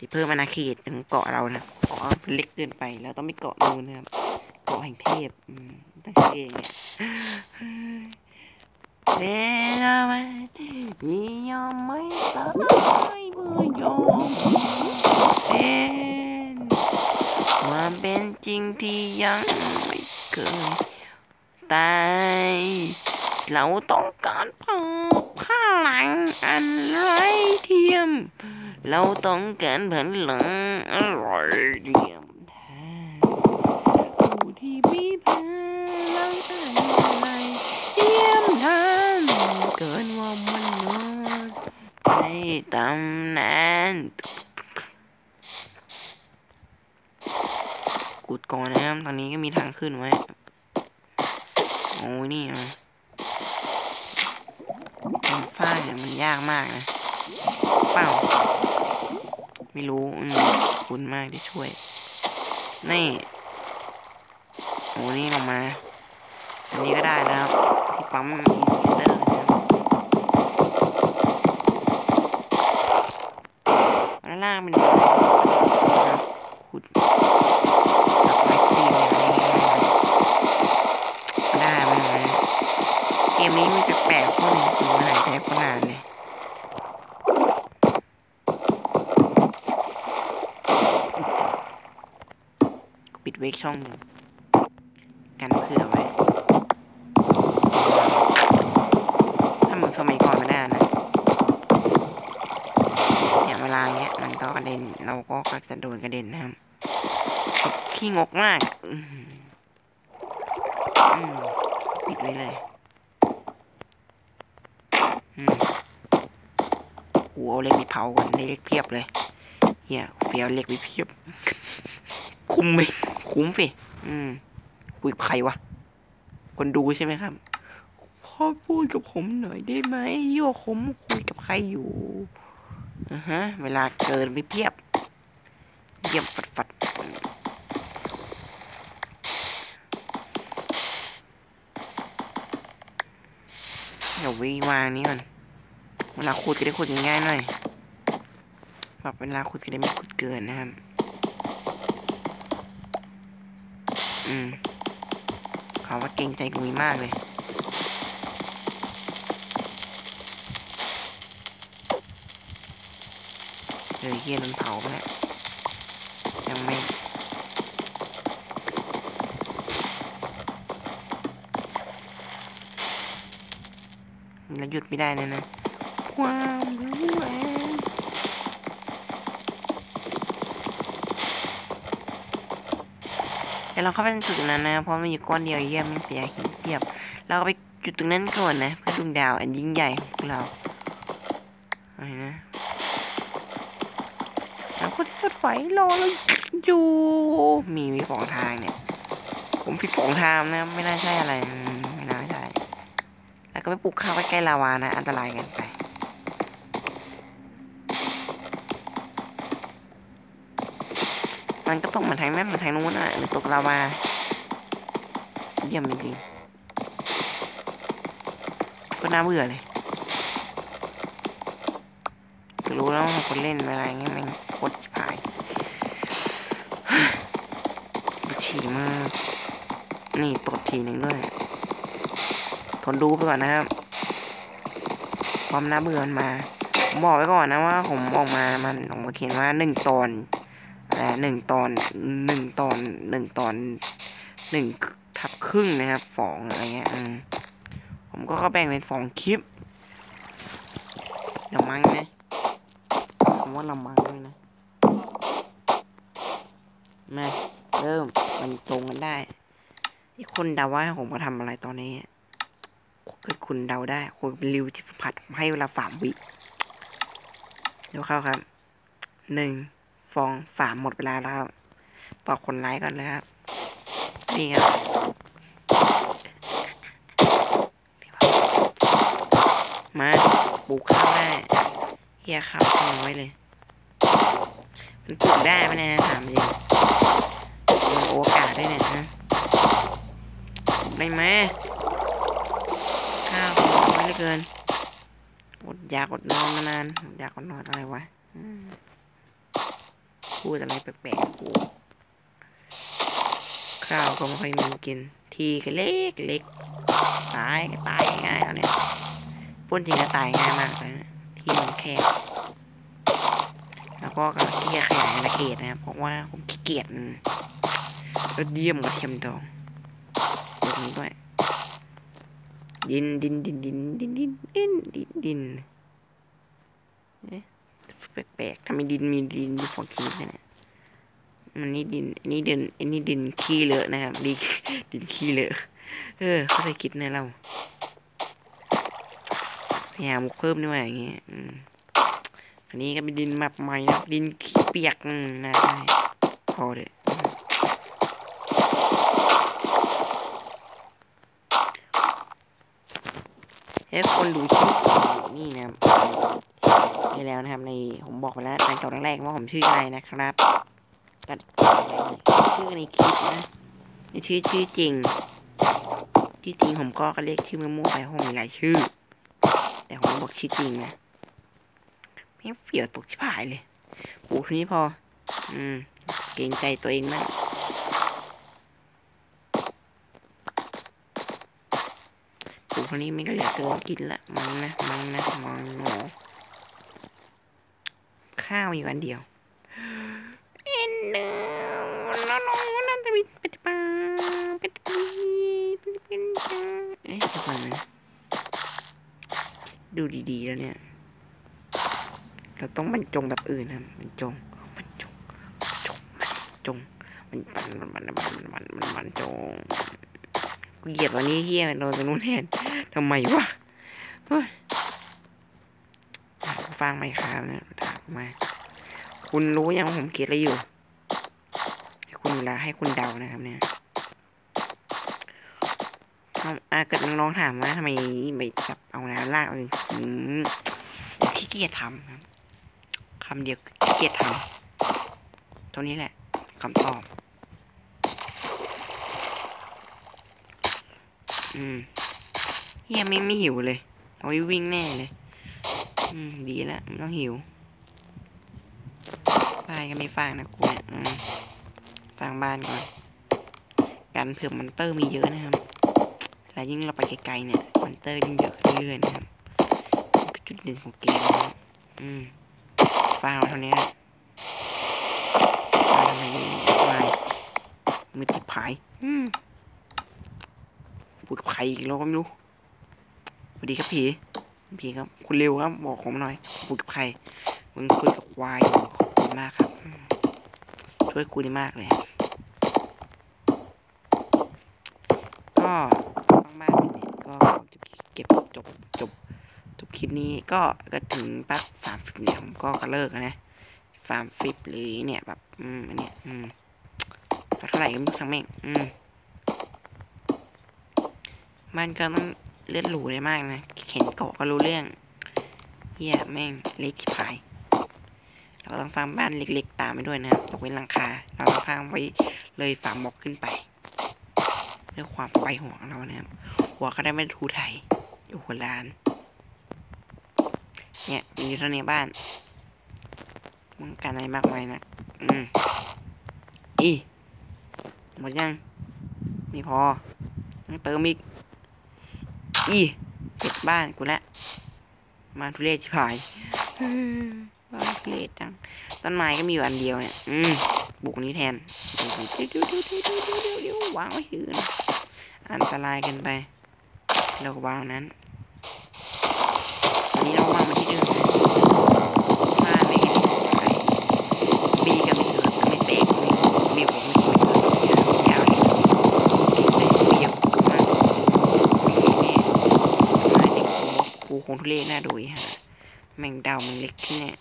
ไปเพิ่มอาณาเขตของเกาะเรานะเกาะเล็กเกินไปเราต้องไปเกาะนูนนะครับเกาะแห่งเทพตั้งชื่อเองเนี่ยเอ้ยไม่ยอมไม่ตายเพื่อยอมเป็นความเป็นจริงที่ยังไม่เคยตายเราต้องการพพลังอันไร้เทียม เราต้องการพลังอร่อยเดียมแท้ผู้ที่มีพลังอันไรเทียมทานเกินว่ามนุษย์ในตำนานกุดก่อนนะครับตอนนี้ก็มีทางขึ้นไว้ โอ้ยนี่อะทำฝ้าเนี่ยมันยากมากนะเปล่า ไม่รู้อืมขอบคุณมากที่ช่วย นี่โอ้นี่ลงมาอันนี้ก็ได้นะครับที่ปั๊มอินฟิเตอร์นะครับแล้วล่างเป็นนะครับขุดแบบไม้ตีนอะไรอย่างเงี้ยได้ไหมวะเกมนี้มีแปลกๆข้อหนึ่งคือมันหายใจโคตรนานเลย ปิดเวก ช่องหนึ่งกันเผื่อไว้ถ้าเหมือนสมัยก่อนไม่ได้นะเนี่ยเวลาเงี้ยมันก็กระเด็นเราก็จะโดนกระเด็นนะครับขี้งกมากปิดไว้เลยกูเอาเล็กไปเผาก่อนเล็กเพียบเลยเฮียเฟียวเล็กไปเพียบ คุ้มไหม คุ้มสิอืมคุยกับใครวะ คนดูใช่ไหมครับพ่อพูดกับผมหน่อยได้ไหมโยผมคุยกับใครอยู่อ่าฮะ เวลาเกินไปเพียบ เยี่ยมฟัดฟัดเดี๋ยววิวางนี้ก่อน เวลาขุดก็ได้ขุดง่ายๆหน่อยแบบเวลาขุดก็ได้ไม่ขุดเกินนะครับ อืมเขาว่าเกรงใจกุยมากเลยเลยวเฮียโดนเผาไปแล้วยังไม่แล้วหยุดไม่ได้นะนะ ความรู้แรงเดี๋ยวเราเข้าไปจุดตรงนั้นนะเพราะมันอยู่ก้อนเดียวเยี่ยมเปียหินเปียบ เราก็ไปจุดตรงนั้นก่อนนะเพื่อดวงดาวอันยิ่งใหญ่ของเราอะไรนะแล้วคนที่เปิดไฟรอเราอยู่มีมีสองทางเนี่ย ผมผิดสองทางนะไม่น่าใช่อะไรไม่น่าใช่แล้วก็ไปปลูกข้าวใกล้ลาวานะ อันตรายกันไป มันก็ตกมาทางนั้นมาทางนู้นอะหรือตกลาวาเยี่ยมจริงๆก็น่าเบื่อเลยรู้แล้วว่าคนเล่นเวลาอย่างเงี้ยมันโคตรชิบหายฉี่มากนี่ตดทีหนึ่งด้วยทนดูไปก่อนนะครับ ความน่าเบื่อมันมาผมบอกไว้ก่อนนะว่า ผมออกมามันผมเขียนว่าหนึ่งตอน หนึ่งตอนหนึ่งตอนหนึ่งตอนหนึ่งทับครึ่งนะครับสองอะไรเงี้ยอืมผมก็แบ่งเป็นสองคลิปละมังนะผมว่าละมังด้วยนะมาเริ่มมันตรงกันได้ที่คนเดาว่าผมก็ทำอะไรตอนนี้เกิดคุณเดาได้คุณเป็นริวที่สัมผัสให้เวลาสามวิเดี๋ยวเข้าครับหนึ่ง ฟองสาหมดเวลาแล้วครับต่อคนไลค์ก่อนเลยครับ นี่ครับมาปลูกข้าวได้เฮียข้าวน้อยเลย มันปลูกได้ไหมเนะถามจริงมันโอกาสได้เนี่ยนะได้ไหมข้าวน้อยเหลือเกินอดอยากอดนอนมานานอยากอดนอนอะไรวะ พูดอะไรแปลกๆกูข้าวก็ไม่ค่อยมีกิน ทีก็เล็กเล็กตายก็ตายง่ายแล้วเนี่ยพูดจริงก็ตายง่ายมากเลยนะที่มันแคบแล้วก็กำลังที่จะขยายอาณาเขตนะครับเพราะว่าผมขี้เกียจมันแล้วเยี่ยมกับเทียมดองเดี๋ยวนี้ด้วยดินดินดินดินดินดินดินดินดินเอ๊ะ แปลกๆทำไมดินมีดินอยู่สองชนิดเนี่ยมันนี่ดินอันนี้ดินอันนี้ดินขี้เลอะนะครับดินดินขี้เลอะเออเขาเคยคิดนะเราพยายามเพิ่มด้วยอย่างเงี้ยอืมอันนี้ก็เป็นดินแบบใหม่นะดินขี้เปียกอืมนะได้พอเลยให้คนดูชื่อนี่นะ ได้แล้วนะครับ ในผมบอกไปแล้วในตอนแรกๆว่าผมชื่ออะไรนะครับก็ชื่อในคลิปนะในชื่อชื่อจริงที่จริงผมก็เรียกชื่อมั่วๆไปเพราะผมมีหลายชื่อ แต่ผมบอกชื่อจริงนะไม่เฟียวตกชิบหายเลยปูทีนี้พอ อืม เกรงใจตัวเองมากปูคนนี้ไม่ก็เหลือเกินกินละ มังนะ มังนะ มังโง่ ข้าวอยู่อันเดียวเอ็นเนอน้องน้องจะมีป็ดปลาป็ดปีป็ดเป็นจ้าเอ๊ะเดี๋ยวก่อนนะดูดีๆแล้วเนี่ย เราต้องบรรจงแบบอื่นนะบรรจงบรรจงบรรจงบรรจงมันมันมันมันมันมันมันบรรจงกูเหยียบวันนี้เฮียโดนตรงนู้นแทนทำไมวะเฮ้ยฟังไหมครับเนี่ย มา คุณรู้ยังว่าผมเกลียดอะไรอยู่ให้คุณเวลาให้คุณเดานะครับเนี่ยถ้าอะเกิดน้องๆถามว่าทำไมไม่แบบเอาน้ำลากเอาเลยอืมขี้เกียจทำครับคำเดียวขี้เกียจทำตัวนี้แหละคำตอบ อืมเฮียไม่ไม่หิวเลยเอาไว้วิ่งแน่เลย อืม ดีแล้วไม่ต้องหิว บ้านก็ไม่ฟังนะกูเนี่ยฟังบ้านก่อน กันเผื่อมอนเตอร์มีเยอะนะครับ และยิ่งเราไปไกลๆเนี่ยมอนเตอร์ยิ่งเยอะขึ้นเรื่อยๆนะครับ จุดเด่นของเกมนะครับอืมฟังเราเท่านี้นะฟังทำไมวายมือจิบหายอืมพูดกับใครอีกแล้วก็ไม่รู้สวัสดีครับผีผีครับ คุณเร็วครับ บอกผมหน่อยพูดกับใครมึงคุยกับควายอยู่ มากครับ ช่วยคุยได้มากเลย ก็ต้องมากเลยก็จะเก็บจบจบจบคลิปนี้ก็ก็ถึงปักสามสิบเนี่ยผมก็ก็เลิกนะสามสิบหรือเนี่ยแบบอืมอันเนี้ยอืมสักเท่าไหร่ก็ไม่รู้ทั้งแม่งอืมมันก็ต้องเลือดหรูได้มากนะเข็นเกาะก็รู้เรื่องเฮียแม่งเล็กชิบหาย เราต้องฟังบ้านเล็กๆ ตามไปด้วยนะครับยกเว้นหลังคา เราต้องฟังไว้เลยฝาหมอกขึ้นไปเพื่อความสบหัวของเรานะครับ หัวก็ได้ไม่ทูไทยอยู่หัวลาน เนี่ยมีอยู่เท่านี้บ้านมึงการอะไรมากมายนะอืมอีหมดยังไม่พอต้องเติมอีกอีเก็บบ้านกูละมาทุเรศชิบหาย เลดจังต้นไม้ก็มีอยู่อันเดียวเนี่ย อืมบุกนี้แทนเดี๋ยวเดี๋ยวเดี๋ยวเดี๋ยวเดี๋ยววางไว้หืนอันตรายกันไปเราวางนั้นอันนี้เราวางมาที่เดิมมาไม่เห็นไปบีกับไม่เกิดไม่เตะบีผมไม่ครูคงทุเรศน่าดูฮะแมงดาวมันเล็กที่เนี่ย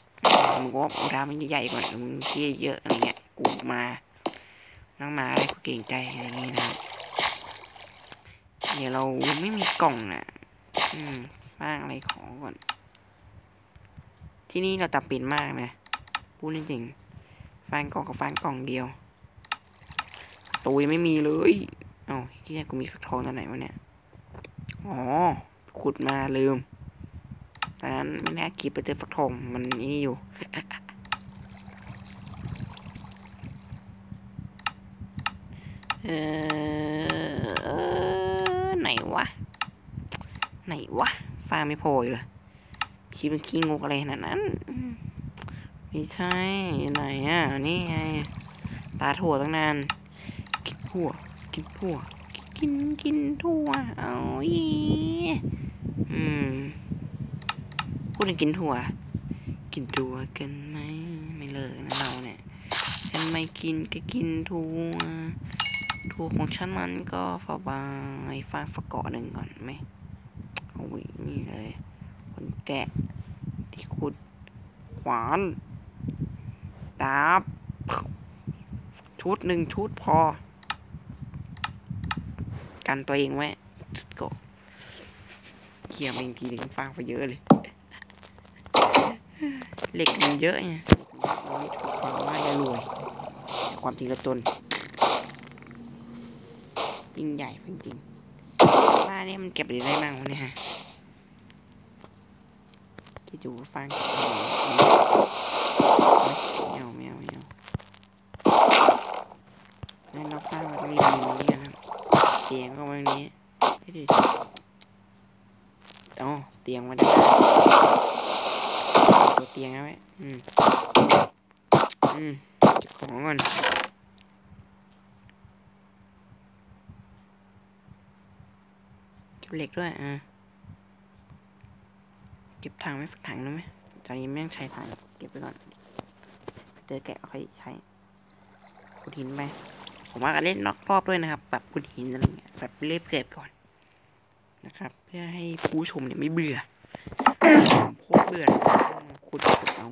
มึงว่าดาวมันใหญ่กว่ามึงที่เยอะอะไรเงี้ยกูมานั่งมาอะไรกูเก่งใจอะไรอย่างงี้นะครับเดี๋ยวเราไม่มีกล่องอะอืมฟางอะไรของก่อน ที่นี่เราตับป็นมากนะพูดจริงฟางกล่องกับฟางกล่องเดียวตัวยังไม่มีเลยเอ้าที่นี่กูมีฟักทองตอนไหนวะเนี่ย อ๋อ ขุดมาลืม ตอนนั้นแม่คีบไปเจอฟักทองมันนี่อยู่ เออไหนวะ ไหนวะฟางไม่โผล่เลยคีบเป็นขี้งูอะไรขนาดนั้นไม่ใช่ไหนอะ นี่ไง ตาถั่วตั้งนาน กินถั่ว กินถั่ว กินกินถั่ว เอาอีอืม พูดถึงกินถั่วกินถั่วกันไหมไม่เลิกนะเราเนี่ยฉันไม่กินก็กินถั่วถั่วของฉันมันก็ฝาบายฟาฝาเกาะหนึ่งก่อนไหมโอ้ยนี่เลยคนแกะที่ขุดขวานดาบชุดหนึ่งชุดพอ กันตัวเองไว้ก็เขี่ยเองทีหนึ่งฟางไปเยอะเลย เหล็กมันเยอะไงเราไม่ถูกความว่าจะรวยความจริงละตนยิ่งใหญ่จริงๆว่าเนี่ยมันเก็บอะไรได้บ้างวะเนี่ยฮะคิดดูว่ฟางเก็บอะไรไม่เอาไม่เอาไม่เอานั่นเราฟางไว้ตรงนี้นี่กันครับเตียงก็ไว้ตรงนี้ให้ดูสิอ๋อเตียงไว้ได้านตัวเตียงเอาไว้อืมอืมเก็บของก่อน เก็บเหล็กด้วยอะเก็บถังไว้ฝักถังได้ไหมตอนนี้ไม่งใช้ถังเก็บไปก่อน เจอแกะค่อยใช้ขุดหินไป ผมว่าการเล่นนอกรอบด้วยนะครับ แบบขุดหินอะไรเงี้ยแบบเรียบเก็บก่อนนะครับ เพื่อให้ผู้ชมเนี่ยไม่เบื่อโคตรเบื่อมาขุดขุดเอา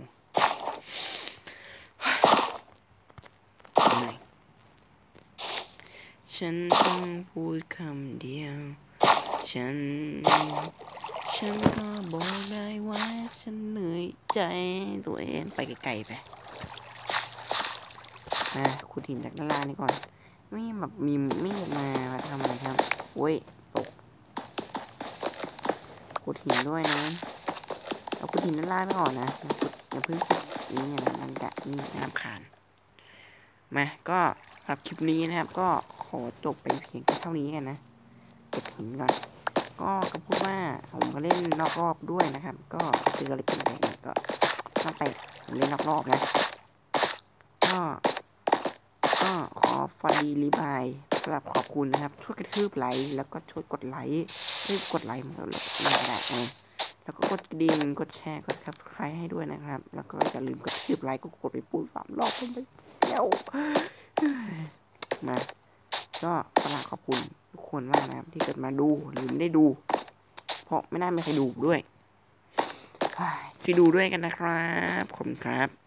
ฉันต้องพูดคำเดียว ฉัน ฉันก็บอกได้ว่าฉันเหนื่อยใจตัวเองไปไกลๆไปอะขุดหินจากด้านล่างนี่ก่อน ไม่แบบมีมีดมามาทำอะไรครับโอ้ยตกขุดหินด้วยนะเอาขุดหินด้านล่างไม่ออกนะอย่าเพิ่งขุดนี่อย่างนั้นมันจะนี่น้ำขานมาก็สำหรับคลิปนี้นะครับ ก็ขอจบไปเพียงแค่เท่านี้กันนะ เก็บหินก่อน ก็ก็พูดว่าผมก็เล่นนอกรอบด้วยนะครับ ก็เจออะไรเป็นไปก็ต้องไปผมเล่นนอกรอบนะก็ก็ขอฟอดีรีบายสำหรับขอบคุณนะครับ ช่วยกระทืบไลค์แล้วก็ช่วยกดไลค์ช่วยกดไลค์มันก็ไม่ได้เออแล้วก็กดกระดิ่งกดแชร์กดซับสไครต์ให้ด้วยนะครับ แล้วก็อย่าลืมกดทืบไลค์ก็กดไปปูนสามรอบผมไปแล้วมา ก็ฝาขอบคุณทุกคนมากนะครับ ที่เกิดมาดูหรือไม่ได้ดู เพราะไม่น่ามีใครดูด้วยช่วยดูด้วยกันนะครับ ขอบคุณครับ